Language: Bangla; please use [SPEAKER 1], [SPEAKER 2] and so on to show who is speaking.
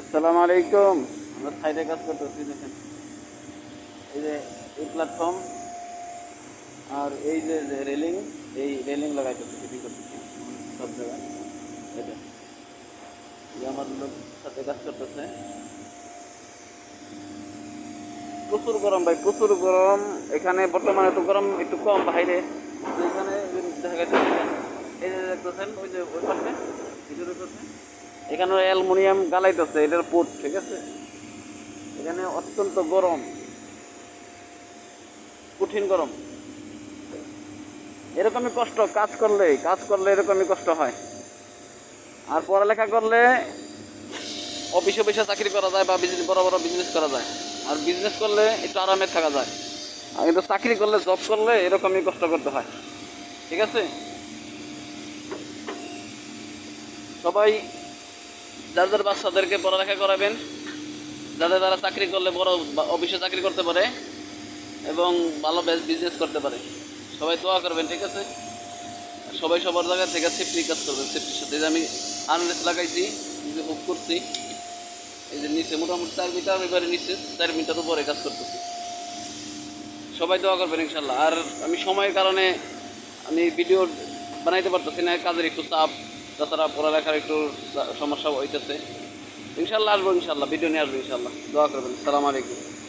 [SPEAKER 1] আসসালামু আলাইকুম। আমরা সাইডে কাজ করতেছি, দেখেন। এই যে এই প্ল্যাটফর্ম আর এই যে রেলিং এই রেলিং লাগাইতেছি ফিটিং করতেছি। সব জায়গায়। এটা আমার লোক সাথে কাজ করতেছে। প্রচুর গরম ভাই, প্রচুর গরম। এখানে বর্তমানে তো গরম একটু কম বাইরে। এখানে দেখা গেছে এই যে দেখতেছেন, ওই যে ওই পাশে ভিতরে পাশে এখানে অ্যালুমিনিয়াম গালাইতেছে, এটার পোর্ট ঠিক আছে? এখানে অত্যন্ত গরম, কঠিন গরম। এরকমই কষ্ট, কাজ করলে কাজ করলে এরকমই কষ্ট হয়। আর পড়ালেখা করলে অফিসে অফিসে চাকরি করা যায় বা বিজনেস, বড় বড় বিজনেস করা যায়। আর বিজনেস করলে একটু আরামে থাকা যায়। আর কিন্তু চাকরি করলে, জব করলে এরকমই কষ্ট করতে হয়। ঠিক আছে? সবাই যার বাচ্চাদেরকে পড়ালেখা করাবেন, যাদের তারা চাকরি করলে বড় অফিসে চাকরি করতে পারে এবং ভালো বিজনেস করতে পারে। সবাই দোয়া করবেন, ঠিক আছে? সবাই সবার জায়গা থেকে সেফটি কাজ করবেন সেফটির সাথে। যে আমি আনলেস লাগাইছি যে বুক করছি, এই যে নিচে মোটামুটি চার মিটার এবারে নিচে চার মিটার উপরে কাজ করতেছি। সবাই দোয়া করবেন, ইনশাল্লাহ। আর আমি সময়ের কারণে আমি ভিডিও বানাইতে পারতেছি না, কাজের একটু চাপ। তাছাড়া পড়ালেখার একটু সমস্যা হইতেছে। ইনশাল্লাহ আসব, ইনশাল্লাহ। ভিডিও নিয়ে আসব, ইনশাল্লাহ। দোয়া করবেন। সালাম আলাইকুম।